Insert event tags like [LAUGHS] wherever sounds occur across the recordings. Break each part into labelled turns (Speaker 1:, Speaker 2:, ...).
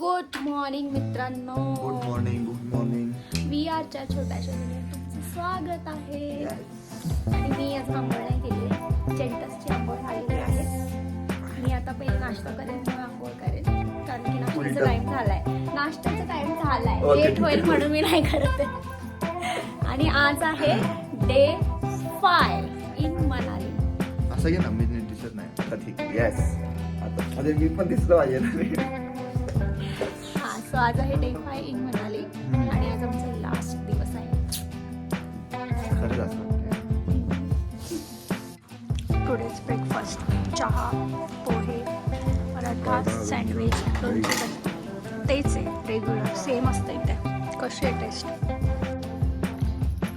Speaker 1: Good morning मित्रांनो.
Speaker 2: Good morning good morning
Speaker 1: वी आरच्या छोट्याशा व्हिडिओत तुमचं स्वागत आहे. आणि मी आज आंघोळ नाही केली चेंटसची आंघोळ झालेली आहे. मी आता पहिले नाश्ता करेन मग आंघोळ करेन कारण की नाश्त्याचा. टाइम झालाय. नाश्त्याचा टाइम झालाय. लेट होईल. म्हणून मी नाही करत. आणि आज आहे डे फाय इन मनाली
Speaker 2: असं घे ना मी दिसत नाही. आता ठीक येस आता मी पण दिसलो पाहिजे ना.
Speaker 1: सो आज आहे डे फाय इन मनाली. आणि आज आमचा लास्ट दिवस आहे. टुडेज ब्रेकफास्ट चहा पोहे पराठा सँडविच. लोणचं तेच आहे रेग्युलर सेम असतं इथे. कशी आहे टेस्ट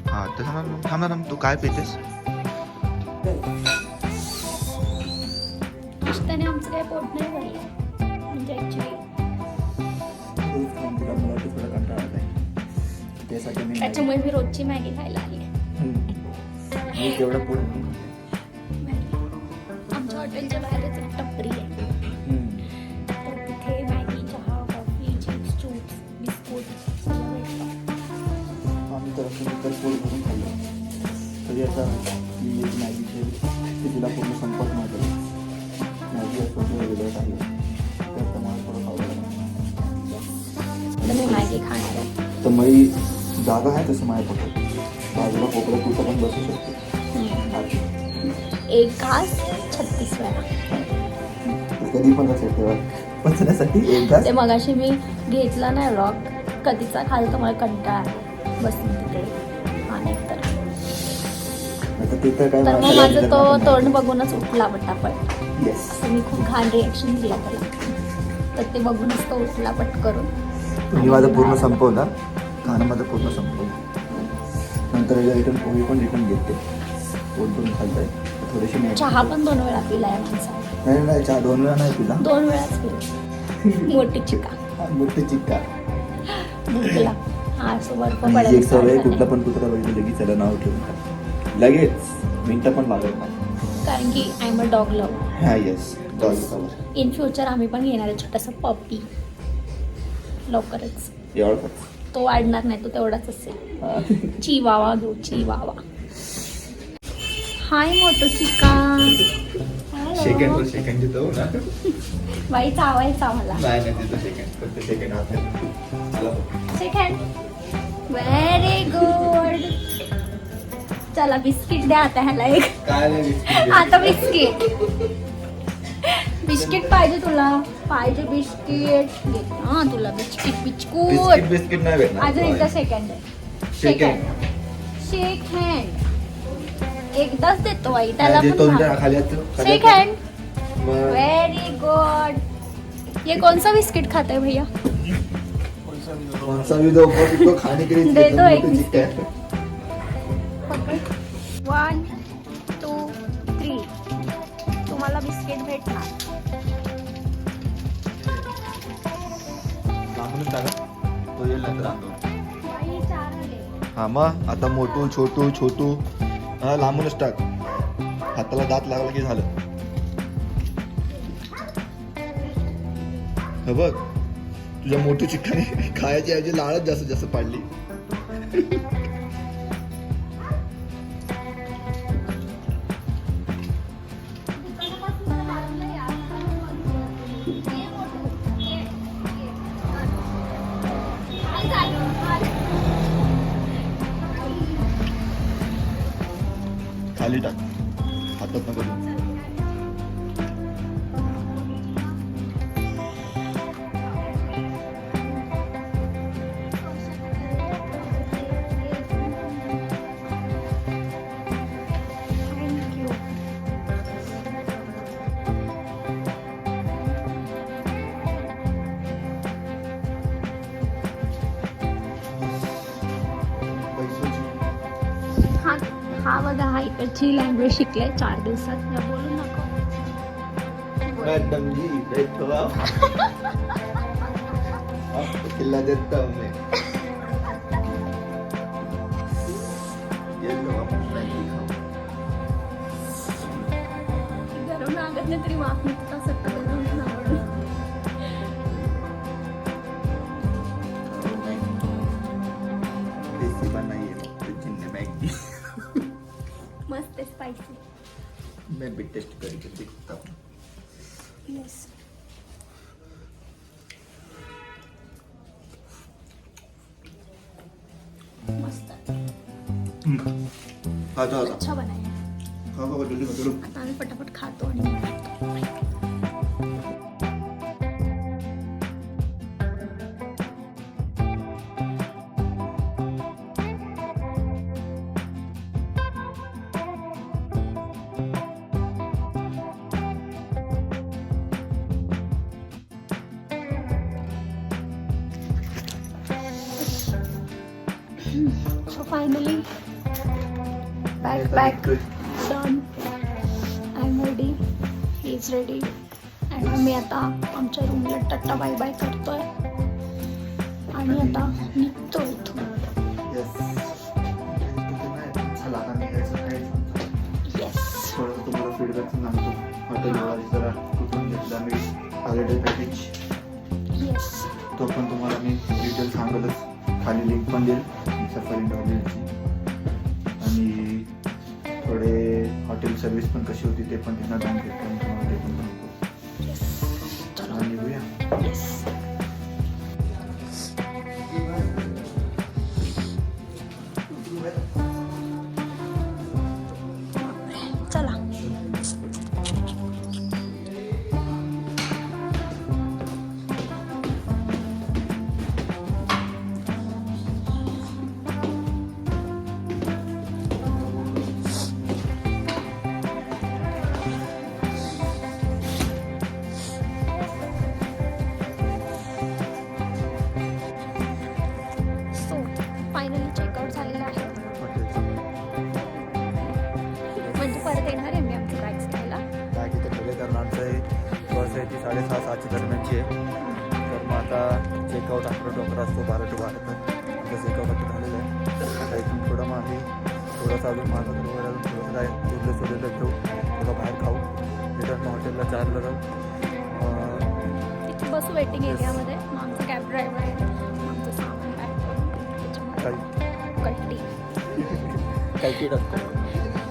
Speaker 2: हा तर थांब ना, तू काय पितेस?
Speaker 1: त्याने आमचं काही पोट नाही भरलं. म्हणजे ॲक्च्युली
Speaker 2: त्यासाठी मी
Speaker 1: त्याच्यामुळे मी रोजची मॅगी खायला आली
Speaker 2: मी तेवढं पुढे
Speaker 1: आमच्या हॉटेलच्या बाहेरच एक टपरी आहे. तर तिथे मॅगी चहा कॉफी चिप्स चिप्स बिस्कुट
Speaker 3: आम्ही तर तर पोट भरून खाल्लं. तरी आता एक मॅगीचे ते तिला पूर्ण संपत नव्हतं मॅगी असं थोडं वेगळं आहे? तर तुम्हाला थोडं खावं लागलं.
Speaker 1: आता मी मॅगी खाणार
Speaker 3: तर मई जागा आहे तसं माझ्या पोटात बाजूला कोपऱ्यात कुठं पण बसू शकते.
Speaker 1: एक घास छत्तीस वेळा.
Speaker 3: कधी पण असेल तेव्हा पचण्यासाठी एक घास
Speaker 1: ते मगाशी मी घेतला नाही रॉक कधीचा खाल तर मला कंटाळा. बसून तिथे. तर.
Speaker 3: तर
Speaker 1: मग माझं तो तोंड बघूनच उठला पटापट. असं मी खूप घाण रिॲक्शन दिला त्याला. तर ते बघूनच तो उठला पट करून
Speaker 3: मी माझं पूर्ण संपवलं. खाणं माझं पूर्ण संपवलं नंतर रिटर्न पोहे पण रिटर्न घेते. पोट भरून खाल्लंय. थोडीशी
Speaker 1: चहा पण दोन वेळा पिलाय माणसाने
Speaker 3: नाही नाही चहा दोन वेळा नाही पिला.
Speaker 1: दोन वेळाच पिला. मोठी चिका
Speaker 3: मोठे
Speaker 1: भुकला. हा पडायला
Speaker 3: एक सवय कुठला. पण कुत्रा बघितलं लगेच त्याला नाव ठेवून. लगेच. मिनटं पण लागत नाही.
Speaker 1: कारण की I am a dog love
Speaker 3: हा येस डॉग
Speaker 1: इन फ्युचर आम्ही पण घेणार आहे छोटासा पप्पी लवकरच.
Speaker 3: एवढंच.
Speaker 1: तो वाढणार नाही तो तेवढाच असेल.
Speaker 3: हा.
Speaker 1: चिवावा दो चिवावा. हाय मोठो चिका
Speaker 2: सेकंड सेकंड देतो ना.
Speaker 1: बाई चावायचा मला.
Speaker 2: नाही नाही सेकंड फक्त
Speaker 1: व्हेरी गुड चला बिस्किट द्या आता ह्याला एक. आता बिस्किट. बिस्किट पाहिजे तुला. पाहिजे बिस्किट. हा तुला बिस्किट
Speaker 2: बिस्किट.
Speaker 1: बिस्कुट
Speaker 2: बिस्किट नाही भेटणार.
Speaker 1: अजून एकदा सेकंड. सेकंड शेक हँड एकदाच देतो आई त्याला पण
Speaker 2: हात
Speaker 1: शेक हँड वेरी गुड ये कौन सा बिस्किट खाता है भैया?
Speaker 3: कौन सा भी दो बहुत इसको खाने के लिए [LAUGHS]
Speaker 1: दे दो एक
Speaker 3: है.
Speaker 1: वन टू थ्री तुम्हाला बिस्किट भेटणार.
Speaker 2: टाका. तो येईल नंतर आणतो. हा मग? आता मोठू छोटू छोटू हा लांबूनच टाक. हाताला दात लागला की झालं. हे बघ तुझ्या मोठू चिकन खायची ऐवजी लाळच जास्त जास्त पाडली.
Speaker 1: हा लैंग्वेज शिकलाय चार दिवसात मैं बोलू नको
Speaker 2: मैडम जी बैठो आप. आपको खिला देता हूँ मैं ये लो आप मैगी खाओ.
Speaker 1: में नागत ने तेरी माफ़ नहीं कर सत्ता
Speaker 2: बी टेस्ट करायची ते फक्त आपण
Speaker 1: येस मस्त
Speaker 2: हा। जा आता
Speaker 1: अच्छा बनाय
Speaker 2: खा खा जल्दी खा चलो
Speaker 1: आता आम्ही पटापट खातो आणि मग So finally, back back done. I'm ready. He is ready. आणि आम्ही आता आमच्या रूमला टट्टा बाय बाय करतोय आणि आता
Speaker 2: कशी
Speaker 1: वेटिंग एरियामध्ये मग आमचा कॅब ड्रायव्हर आहे. आमचं सामान पॅक कट्टी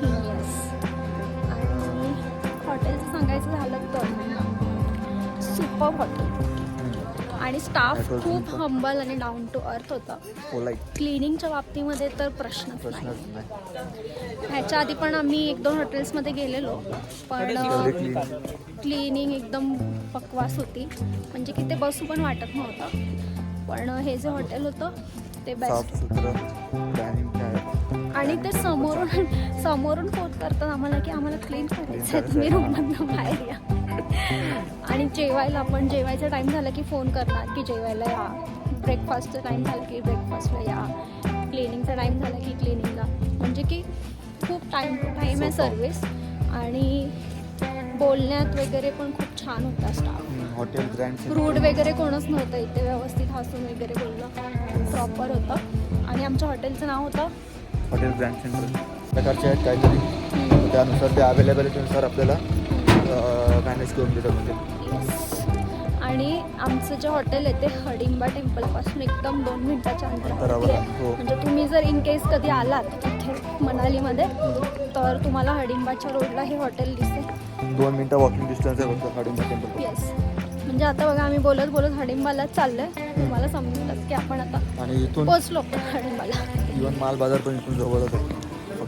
Speaker 1: येस आणि हॉटेलचं सांगायचं झालं तर सुपर हॉटेल आणि स्टाफ खूप. हंबल आणि डाऊन टू अर्थ होता. क्लिनिंगच्या बाबतीमध्ये तर प्रश्नच नाही. ह्याच्या आधी पण आम्ही एक दोन हॉटेल्समध्ये गेलेलो पण क्लिनिंग एकदम पकवास होती. म्हणजे की ते बसू पण वाटत नव्हतं. पण हे जे हॉटेल होतं ते बेस्ट आणि ते समोरून समोरून फोन करतात आम्हाला की आम्हाला क्लीन करायचं आहे तुम्ही रूममधनं बाहेर या. आणि जेवायला पण जेवायचा टाईम झाला की फोन करणार की जेवायला या. ब्रेकफास्टचा टाईम झाला की ब्रेकफास्टला या. क्लिनिंगचा टाईम झाला की क्लिनिंगला म्हणजे की खूप टाईम टू टाईम आहे. सर्विस आणि बोलण्यात वगैरे पण खूप छान होता स्टाफ
Speaker 3: हॉटेल
Speaker 1: रूड वगैरे कोणच नव्हतं इथे व्यवस्थित हसून वगैरे बोलणं. प्रॉपर होतं. आणि आमच्या हॉटेलचं नाव होतं?
Speaker 3: हॉटेल ग्रँड सेंटर प्रकारचे आहेत काहीतरी. त्यानुसार ते अवेलेबिलिटीनुसार आपल्याला मॅनेज करून देतात म्हणजे.
Speaker 1: आणि आमचं जे हॉटेल आहे ते हडिंबा टेम्पलपासून एकदम दोन मिनिटाच्या
Speaker 3: अंतरावर
Speaker 1: आहे,
Speaker 3: हो.
Speaker 1: म्हणजे तुम्ही जर इन केस कधी आलात इथे मनालीमध्ये तर तुम्हाला हडिंबाच्या रोडला हे हॉटेल दिसेल.
Speaker 3: दोन मिनटं वॉकिंग डिस्टन्स आहे फक्त हाडिंबा टेम्पल
Speaker 1: येस म्हणजे आता बघा आम्ही बोलत बोलत हडिंबालाच चाललोय. तुम्हाला समजूनच की आपण आता
Speaker 3: आणि इथून
Speaker 1: पोचलो हडिंबाला.
Speaker 3: इवन माल बाजार पण इथून जवळच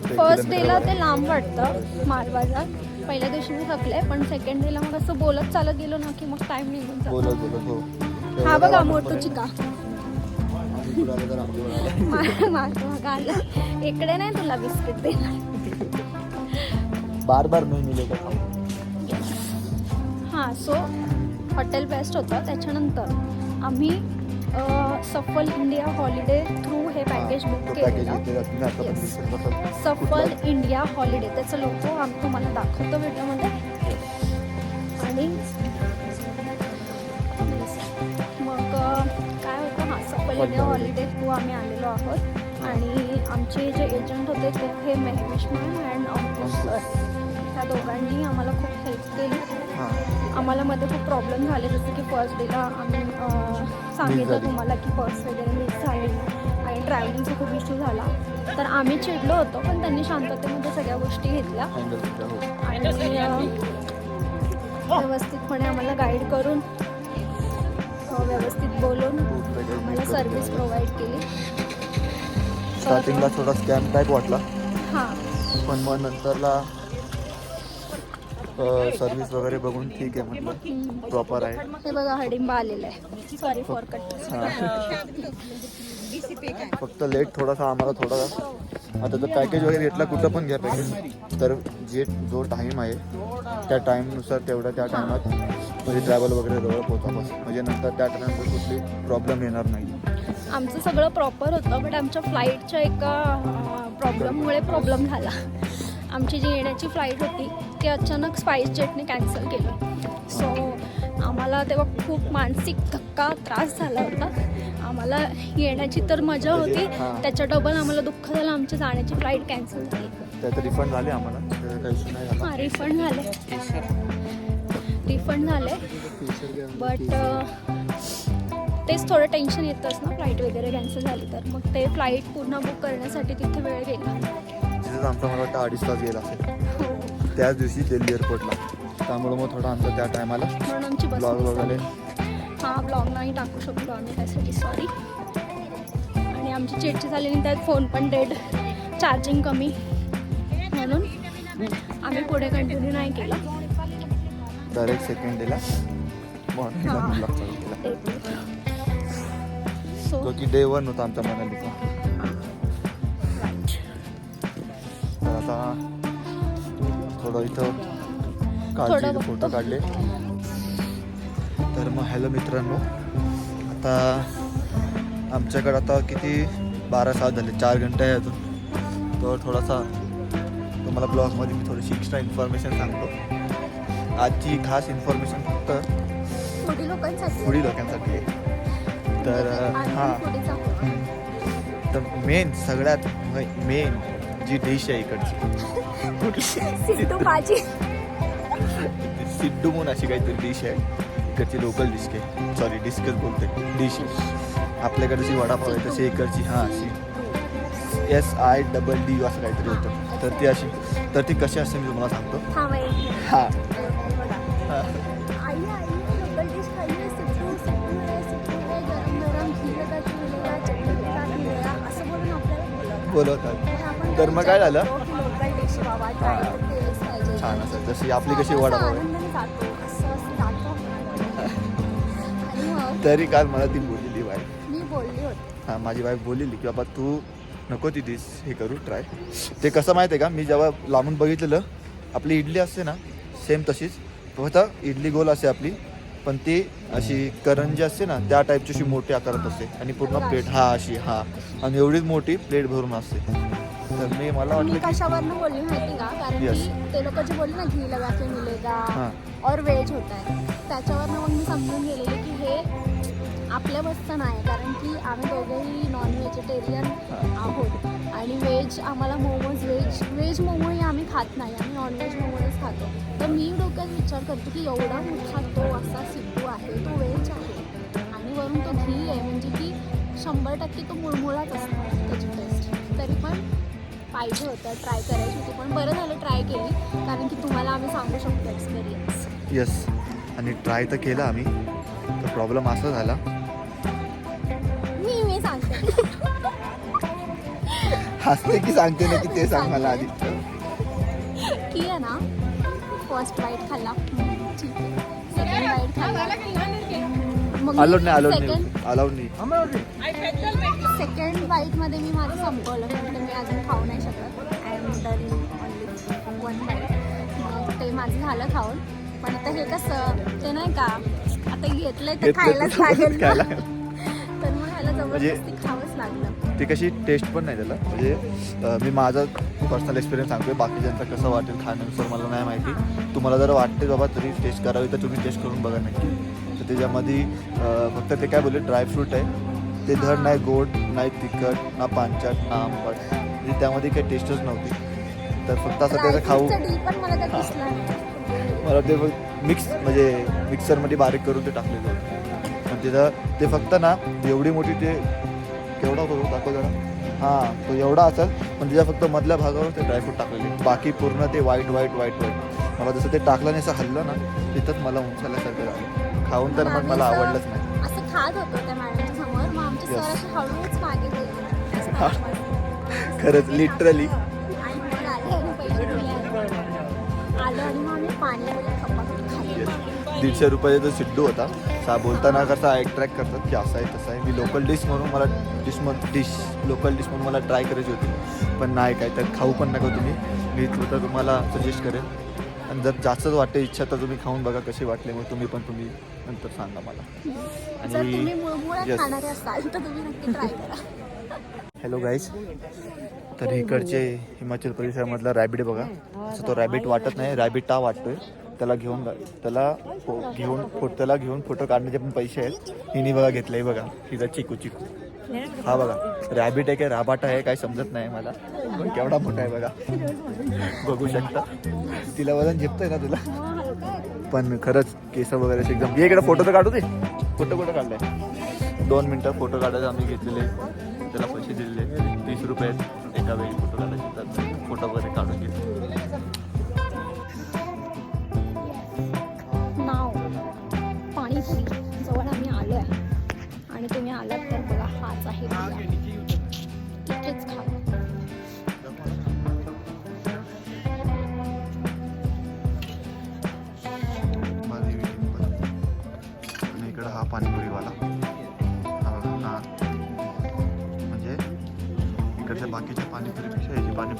Speaker 1: फर्स्ट डेला ते. लांब वाटतं मालबाजार. पहिल्या दिवशी मी थकले पण सेकंड डेला मग असं बोलत चालत गेलो ना की मग टाइम निघून जातो.
Speaker 3: बोलत बोलत हो.
Speaker 1: हा बघा मोठू. चिका.
Speaker 3: पुढे [LAUGHS] आलं.
Speaker 1: मा- मागं इकडे नाही तुला बिस्किट देणार.
Speaker 3: बार बार नाही मिळेल का
Speaker 1: हां सो हॉटेल बेस्ट होतं. त्याच्यानंतर आम्ही सफल इंडिया हॉलिडे थ्रू हे पॅकेज बुक केलेलं. Safal India holiday. त्याचं लोगो आम्ही तुम्हाला दाखवतो व्हिडिओमध्ये. आणि मग काय होतं? हां सफल इंडिया हॉलिडे थ्रू आम्ही आलेलो आहोत. आणि आमचे जे एजंट होते ते हे महेश मॅम अँड सर त्या दोघांनी आम्हाला खूप हेल्प केली.
Speaker 3: हां.
Speaker 1: आम्हाला मध्ये खूप प्रॉब्लेम झाले जसं की फर्स्ट डेला आम्ही सांगितलं. तुम्हाला की पर्स वगैरे मिस झाली आणि ट्रॅव्हलिंगचा खूप इश्यू झाला. तर आम्ही चिडलो होतो पण त्यांनी शांततेमध्ये सगळ्या गोष्टी घेतल्या.
Speaker 3: हो.
Speaker 1: आणि व्यवस्थितपणे आम्हाला गाईड करून व्यवस्थित बोलून आम्हाला सर्व्हिस प्रोव्हाइड केली.
Speaker 2: स्टार्टिंगला थोडा स्कॅम टाईप वाटला.
Speaker 1: हां.
Speaker 2: पण मग नंतरला सर्व्हिस वगैरे बघून ठीक आहे म्हटलं. प्रॉपर आहे.
Speaker 1: हे बघा हडिंबा आलेला आहे. सॉरी फॉर कट
Speaker 2: फक्त लेट थोडासा आम्हाला थोडा आता तर पॅकेज वगैरे घेतला कुठं पण घ्या पॅकेज तर जे जो टाईम आहे त्या टाईमनुसार तेवढ्या त्या टायमात म्हणजे ट्रॅव्हल वगैरे जवळ पोहोचा बस म्हणजे नंतर त्या टायमात कुठली प्रॉब्लेम येणार नाही.
Speaker 1: आमचं सगळं प्रॉपर होतं बट आमच्या फ्लाईटच्या एका प्रॉब्लेममुळे प्रॉब्लेम झाला. आमची जी येण्याची फ्लाईट होती ती अचानक स्पाईस जेटने कॅन्सल केलं. सो आम्हाला तेव्हा खूप मानसिक धक्का त्रास झाला होता. आम्हाला येण्याची तर मजा होती. त्याच्या डबल आम्हाला दुःख झालं आमची जाण्याची फ्लाईट कॅन्सल झाली.
Speaker 2: त्यात रिफंड झाले आम्हाला?
Speaker 1: हां रिफंड झाले. रिफंड झाले. बट तेच थोडं टेन्शन येतंच ना फ्लाईट वगैरे कॅन्सल झाली तर. मग ते फ्लाईट पुन्हा बुक करण्यासाठी तिथे वेळ गेला.
Speaker 2: तिथेच आमचा मला वाटतं अडीच तास गेला. असेल त्याच दिवशी दिल्ली एअरपोर्टला त्यामुळे मग थोडा आमचा त्या टायमाला ब्लॉग वगैरे.
Speaker 1: हा ब्लॉग नाही टाकू शकलो आम्ही त्यासाठी सॉरी आणि आमची चिडची झाली आणि त्यात फोन पण डेड चार्जिंग कमी. म्हणून आम्ही पुढे कंटिन्यू नाही केलं.
Speaker 2: डायरेक्ट सेकंड डेला मॉर्निंगला. ब्लॉग चालू केला.
Speaker 1: सो
Speaker 2: की डे वन होता आमच्या मनालीचा. आता थोडं इथं काळजी फोटो. काढले. तर मग हॅलो मित्रांनो आता आमच्याकडे आता किती? बारा सात झाले चार घंटे आहे अजून. तर थोडासा तुम्हाला ब्लॉगमध्ये मी थोडीशी एक्स्ट्रा इन्फॉर्मेशन सांगतो. आजची खास इन्फॉर्मेशन फक्त
Speaker 1: पुढील लोकांसाठी.
Speaker 2: आहे. तर हां. तर मेन सगळ्यात मेन जी डिश आहे इकडची.
Speaker 1: सिद्धू भाजी
Speaker 2: सिड्डू म्हणून अशी काहीतरी डिश आहे. इकडची लोकल डिश काय सॉरी डिस्कस बोलते डिश आपल्याकडे जी वडापाव आहे तशी इकडची हां अशी. एस आय डबल डी असं काहीतरी होतं. तर ती अशी. तर ती कशी असते मी तुम्हाला सांगतो.
Speaker 1: हा. बोलवतात. तर
Speaker 2: मग काय झालं? हां. छान असं जशी आपली कशी
Speaker 1: असं
Speaker 2: वडापाव आहे. तरी काल मला ती बोललेली बाय हां माझी वाईफ बोललेली की बाबा तू नको ती डिश हे करू ट्राय ते कसं माहिती आहे का? मी जेव्हा लांबून बघितलेलं आपली इडली असते ना सेम तशीच. फक्त इडली गोल असते आपली पण ती अशी करंजी असते ना त्या टाईपची अशी मोठी आकारात असते. आणि पूर्ण प्लेट हा अशी हा. आणि एवढीच मोठी प्लेट भरून असते. तर मी मला
Speaker 1: मी
Speaker 2: वाटलं की
Speaker 1: कशावरनं बोलली माहिती का? कारण
Speaker 2: Yes.
Speaker 1: की ते लोक जे बोलले ना घी लगा के मिलेगा
Speaker 2: हां.
Speaker 1: और व्हेज होत आहे त्याच्यावरनं मग मी समजून गेलेले की हे आपल्या बसचं नाही कारण की आम्ही दोघेही नॉन व्हेजिटेरियन आहोत. आणि व्हेज आम्हाला मोमोज व्हेज व्हेज मोमोही आम्ही खात नाही आम्ही नॉनव्हेज मोमोजच खातो. तर मी डोक्यात विचार करतो की एवढा मोठा तो असा सिद्धू आहे तो व्हेज आहे. आणि वरून तो घी आहे म्हणजे की शंभर टक्के तो मुळमुळाच असणार त्याची टेस्ट तरी पण पाहिजे होतं ट्राय करायची होती. पण बरं झालं ट्राय केली कारण की तुम्हाला आम्ही सांगू शकतो एक्सपिरियन्स
Speaker 2: येस आणि ट्राय तर केला आम्ही. तर प्रॉब्लेम असा झाला.
Speaker 1: मी मी सांगते.
Speaker 2: हसते की सांगते ना की ते सांग मला आधी.
Speaker 1: की आहे ना फर्स्ट बाईट खाल्ला. ठीक आहे. सेकंड बाईट खाल्ला. मग
Speaker 2: अलाउड नाही अलाउड
Speaker 1: सेकंड
Speaker 2: नाही. अलाउड नाही.
Speaker 1: सेकंड बाईटमध्ये मी माझं संपवलं. म्हणजे मी अजून खाऊ नाही शकत. I am done only one bite मग ते माझं झालं खाऊन. पण आता हे कसं ते नाही का आता घेतलंय तर
Speaker 2: घेतलंय
Speaker 1: खायलाच लागेल. [LAUGHS] तर मग ह्याला
Speaker 2: म्हणजे-
Speaker 1: जबरदस्ती खावंच लागलं.
Speaker 2: ती कशी टेस्ट पण नाही त्याला. म्हणजे मी माझा पर्सनल एक्सपिरियन्स सांगतोय. बाकीच्यांचा कसं वाटेल खाण्यानुसार मला नाही माहिती. तुम्हाला जर वाटते बाबा तरी टेस्ट करावी तर तुम्ही टेस्ट करून बघा नक्की. तर त्याच्यामध्ये फक्त ते काय बोलले ड्रायफ्रूट आहे. ते धड नाही गोड नाही तिखट ना पांचट ना आंबट. म्हणजे त्यामध्ये काही टेस्टच नव्हती. तर फक्त असं त्याचं खाऊ.
Speaker 1: मला
Speaker 2: ते मिक्स म्हणजे मिक्सरमध्ये बारीक करून ते टाकलेलं होतं. पण तिथं ते फक्त ना एवढी मोठी ते केवढा होतो? दाखव जरा. हां तो एवढा असेल पण त्याच्या फक्त मधल्या भागावर ते ड्रायफ्रूट टाकलेले. बाकी पूर्ण ते व्हाईट व्हाईट व्हाईट व्हाईट मला जसं ते टाकलं नाही असं हल्लं ना तिथंच मला उंचाल्यासारखं झालं. खाऊन तर मग मला आवडलंच नाही.
Speaker 1: मग हळूच मागे [LAUGHS]
Speaker 2: खरंच लिटरली
Speaker 1: मग मग
Speaker 2: दीडशे रुपयाचा जो सिड्डू होता सा बोलताना कसा अट्रॅक्ट करतात की असं आहे तसं आहे. मी लोकल डिश म्हणून मला डिश डिश लोकल डिश म्हणून मला ट्राय करायची होती. पण नाही काय तर खाऊ पण नका तुम्ही. मी तर तुम्हाला सजेस्ट करेन. आणि जर जास्तच वाटते इच्छा तर तुम्ही खाऊन बघा कशी वाटले मग तुम्ही पण तुम्ही नंतर सांगा मला. आणि- हॅलो गाईज तर इकडचे हिमाचल प्रदेशामधला रॅबिट बघा. असं तो रॅबिट वाटत नाही रॅबिट टा वाटतोय. त्याला घेऊन त्याला घेऊन फो त्याला घेऊन फोटो काढण्याचे पण पैसे आहेत. हिने बघा घेतलंय बघा. तिचा चिकू चिकू हा बघा रॅबिट आहे काय राबाटा आहे काय समजत नाही मला. पण केवढा मोठा आहे बघा. बघू शकता. तिला वजन झेपतंय ना तुला? पण खरंच केस वगैरे असे एकदम ये इकडे फोटो तर काढू दे. फोटो कुठं काढलाय? दोन मिनटं फोटो काढायला आम्ही घेतलेले. त्याला पैसे दिलेले. तीस रुपये एका वेळी फोटो काढायचे. फोटो वगैरे काढून घेतले.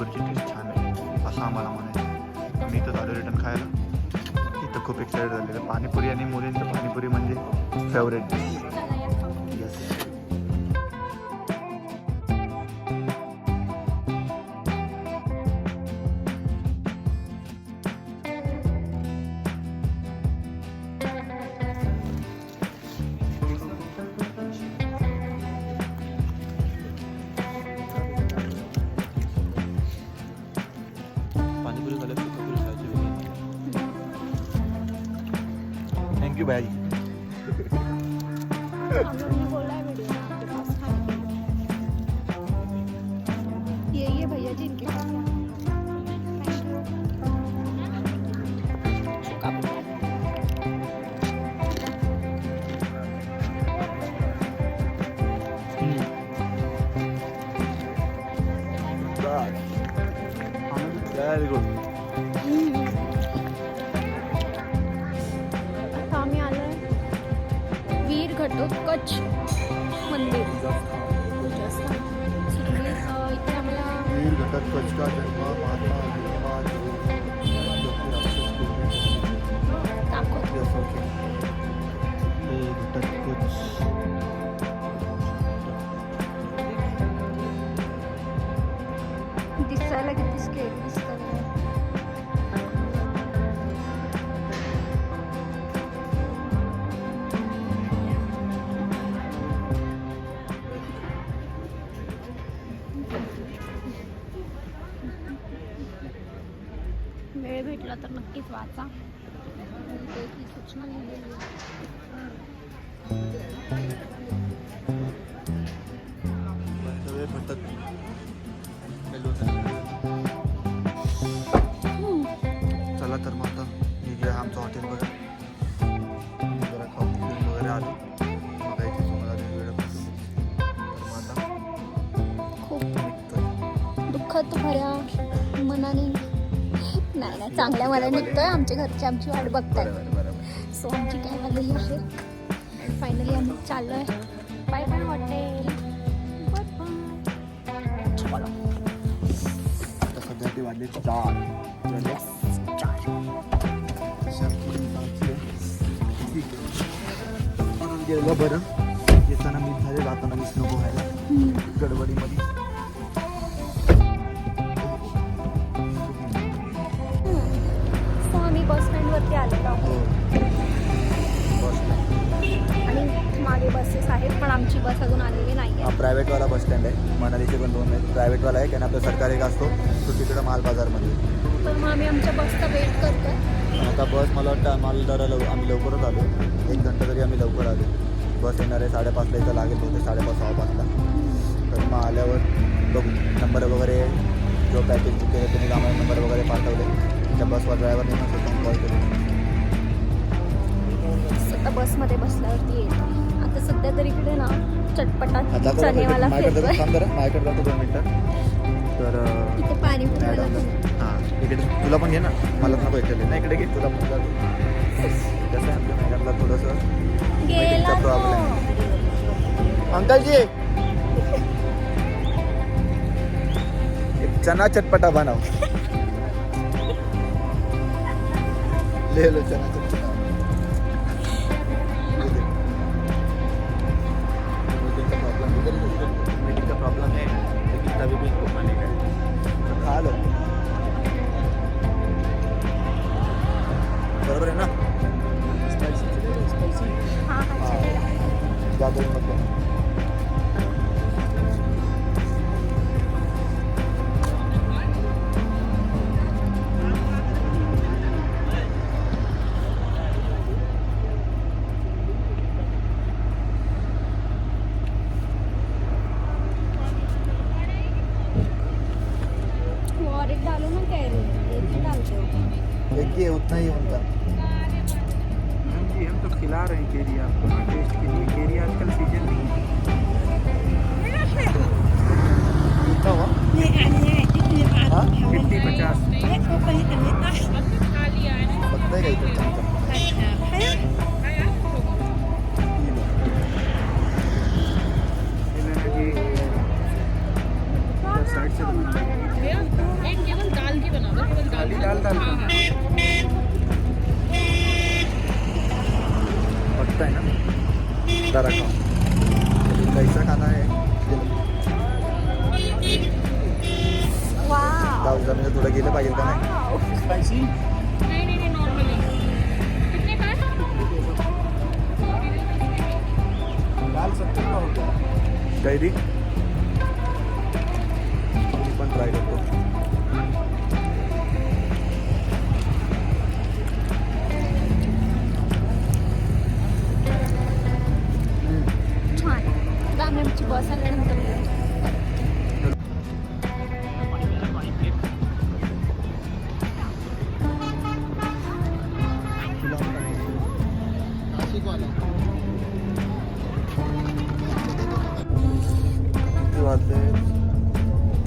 Speaker 2: पाणीपुरीपेक्षा टेस्ट छान आहे. असं आम्हाला म्हणायचं मी इथं झालो रिटर्न खायला. इथं खूप एक्साइटेड झालेलं पाणीपुरी आणि मुलींचं पाणीपुरी म्हणजे फेवरेट
Speaker 1: आम्ही आलोय वीर घटोत्कच मंदिर Actually, इथे आम्हाला
Speaker 2: वीर घटक कच का जन्म महात्मा
Speaker 1: दाखवतो चांगल्या मनाने निघतोय आमच्या घरचे आमची वाट
Speaker 2: बरोबर
Speaker 1: सो आमची कॅब आलेली आहे फायनली आम्ही चाललोय. बाय बाय हॉटेल
Speaker 2: आहे. गेलं बरं. येताना मी झाले जाताना मीच नको व्हायला गडबडीमध्ये.
Speaker 1: बस स्टँडवरती आलेलो आहोत.
Speaker 2: बस
Speaker 1: आणि मागे बसेस आहेत पण आमची बस अजून आलेली नाही
Speaker 2: हा
Speaker 1: आहे
Speaker 2: प्रायव्हेटवाला बस स्टँड आहे. मनालीचे पण दोन आहेत. प्रायव्हेटवाला आहे कारण आपला सरकारी एक असतो. तो तिकडं माल बाजारमध्ये.
Speaker 1: तर मग आम्ही आमच्या बसचा वेट करतोय.
Speaker 2: आता बस मला वाटतं आम्हाला जरा लव आम्ही लवकरच आलो. एक घंटा तरी आम्ही लवकर आलो. बस येणार आहे साडेपाचला इथं लागेल होते साडेपाच सहा पाचला तर मग आल्यावर बघू. नंबर वगैरे जो पॅकेज बुक केलं त्यांनी आम्हाला नंबर वगैरे पाठवले. त्या बसवर ड्रायव्हरने पण स्वतः
Speaker 1: बसमध्ये बसल्यावरती येतो. आता सध्या तरी इकडे ना चटपटात
Speaker 2: आता
Speaker 1: चनेवाला फिरतोय
Speaker 2: माझ्याकडे जातो दोन मिनटं. तर
Speaker 1: इथे पण
Speaker 2: हां इकडे तुला पण घे ना. मला नको ना इकडे घे. तुला पण जातो. कसं आहे आमच्या थोडंसं
Speaker 1: गेला
Speaker 2: मीटिंगचा
Speaker 1: तो.
Speaker 2: problem. अंकल जी [LAUGHS] एक चना चटपटा बनाओ ले लो चटपटा मीटिंग का प्रॉब्लम है लेकिन तभी भी इनको खाने का तो खा लो बरोबर है ना ज़्यादा मतलब
Speaker 1: आता आम्ही आमची बस आल्यानंतर बोलू.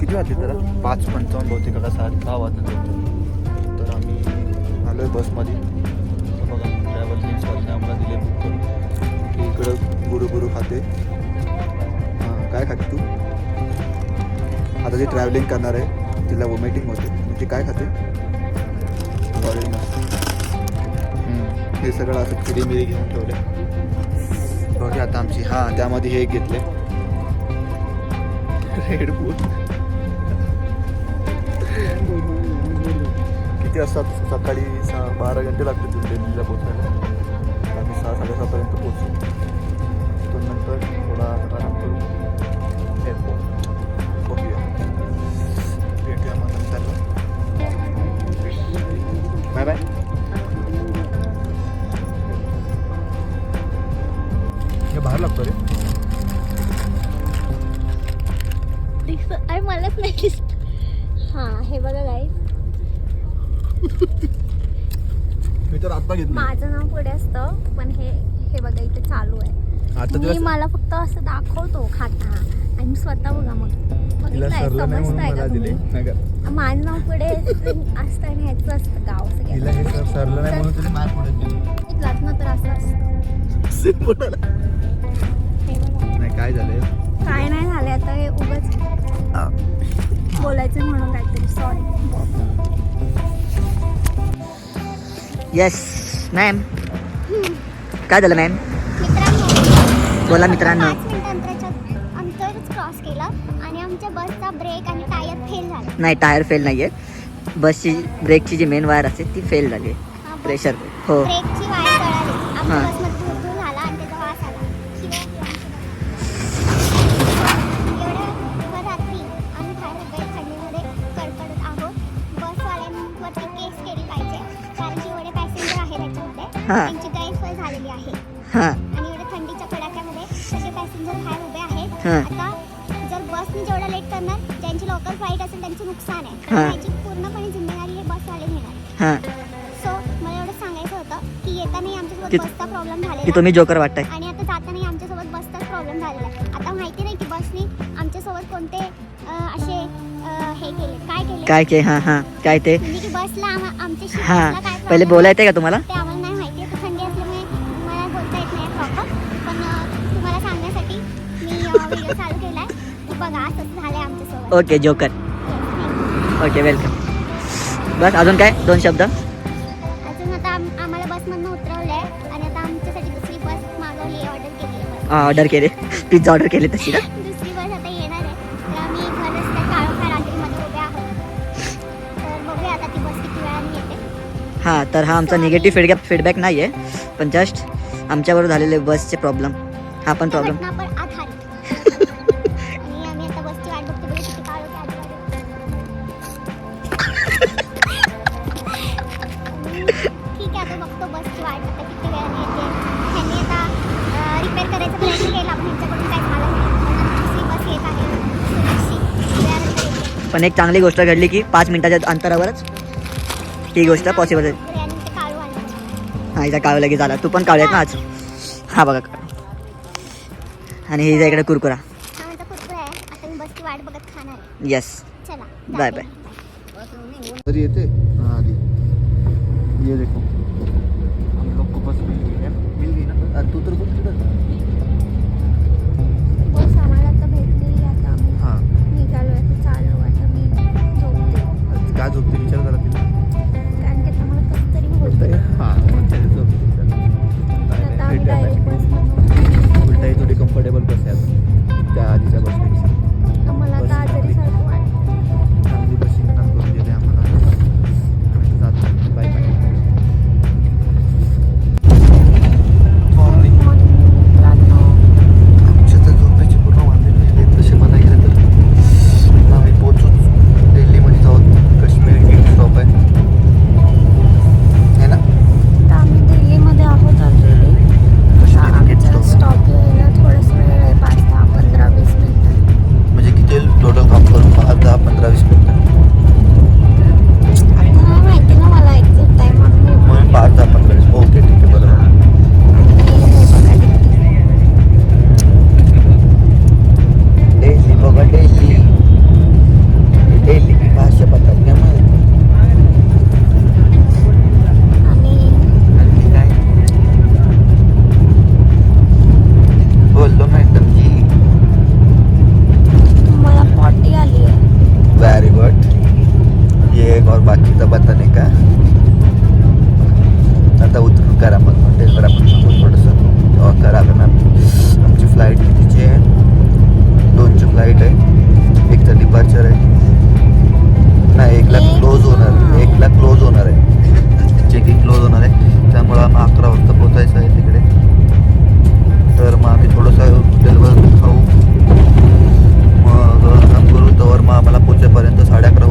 Speaker 2: किती वाजले त्याला पाच होते म्हणजे काय खाते? हे सगळं असं किरीमिरी घेऊन ठेवले बघा आता आमची. हां त्यामध्ये हे घेतले रेड बुल किती असतात सकाळी सहा बारा घंटे लागते दिल्लीला पोहोचायला? आम्ही सहा साडेसहापर्यंत पोहोचलो तो नंतर थोडा आराम करू. एअरपोर्ट बघूया. भेटूया मग नंतर बाय बाय हे बाहेर लागतो रे.
Speaker 1: दिसत अरे मलाच नाही दिसत. हा हे बघा गाईस
Speaker 2: मी तर आत्ता घेतली.
Speaker 1: माझं नाव पुढे असतं पण हे हे बघा इथे चालू आहे.
Speaker 2: आता
Speaker 1: मी मला फक्त असं दाखवतो खाता आणि स्वतः बघा मग.
Speaker 2: तिला
Speaker 1: बघितलंय, समजतंय का तुम्ही?
Speaker 2: नाही का
Speaker 1: माझं नाव पुढे असतं आणि ह्याचं असतं गाव
Speaker 2: तिला हे
Speaker 1: सगळ्यात
Speaker 2: सर सरलं नाही म्हणून तुला मार पुढे दिली
Speaker 1: इथलाच ना तर असं असतं. हे बघा.
Speaker 2: नाही काय झालंय
Speaker 1: काय नाही झाले आता हे उगाच बोलायचं म्हणून काहीतरी सॉरी
Speaker 4: येस मॅम काय झालं मॅम
Speaker 5: मित्रांनो.
Speaker 4: बोला मित्रांनो. नाही टायर फेल नाही आहे बसची ब्रेकची जी मेन वायर असते ती फेल झाली
Speaker 5: हा, बस-
Speaker 4: प्रेशर हो. हा.
Speaker 5: तुम्ही जोकर वाटताय.
Speaker 4: आणि आता जातानाही आमच्यासोबत बसचाच प्रॉब्लेम झालेला आहे. आता माहिती नाही की बसनी आमच्यासोबत कोणते असे हे केले. काय केले?
Speaker 5: काय के हां हां. काय ते?
Speaker 4: म्हणजे की बसला आमच्याशी
Speaker 5: हां.
Speaker 4: बसला काय
Speaker 5: पहिले
Speaker 4: problem
Speaker 5: बोलायचं का तुम्हाला?
Speaker 4: ते आम्हाला नाही माहिती आता थंडी असल्यामुळे मला बोलता येत नाही प्रॉपर पण अं, तुम्हाला सांगण्यासाठी मी व्हिडिओ चालू केला आहे बघा आहे आमच्यासोबत.
Speaker 5: Okay joker
Speaker 4: Yes, thank you.
Speaker 5: Okay welcome बस अजून काय? दोन शब्द?
Speaker 4: ऑर्डर केली
Speaker 5: केले. पिझ्झा ऑर्डर केले तशी ना?
Speaker 4: तर
Speaker 5: हां तर हा आमचा निगेटिव्ह फीडबॅक फीडबॅक नाही आहे पण जस्ट आमच्याबरोबर झालेले बसचे प्रॉब्लेम हा पण प्रॉब्लेम
Speaker 4: पण एक चांगली गोष्ट घडली की पाच मिनिटाच्या अंतरावरच ही गोष्ट पॉसिबल आहे. हा हिचा काळू लगेच झाला तू पण काळू आहेत ना आज? हा बघा काळू. आणि हिचा इकडे कुरकुरा. हा येस चला बाय. बाय तरी येते?
Speaker 5: हाँ आली. ये देखो. हम लोग को बस मिल गई है. मिल गई ना?
Speaker 4: तू तर बोल का झोपते विचार करा तिला.
Speaker 5: हां उलटाही थोडी कम्फर्टेबल बस. बाकीचा नाही का? आता उतरून करा मग हॉटेलवर आपण थांबून थोडंसं. करा लागणार
Speaker 4: आमची फ्लाईट कितीची आहे? दोनची फ्लाईट आहे. एक तर डिपार्चर आहे.
Speaker 5: नाही
Speaker 4: एकला
Speaker 5: क्लोज
Speaker 4: होणार.
Speaker 5: एकला
Speaker 6: क्लोज होणार आहे. चेकिंग क्लोज होणार आहे. त्यामुळं आम्ही अकरा वाजता पोचायचं आहे तिकडे. तर मग आम्ही थोडंसं हॉटेलवर खाऊ. मग काम करू. तर मग आम्हाला पोचेपर्यंत साडे अकरा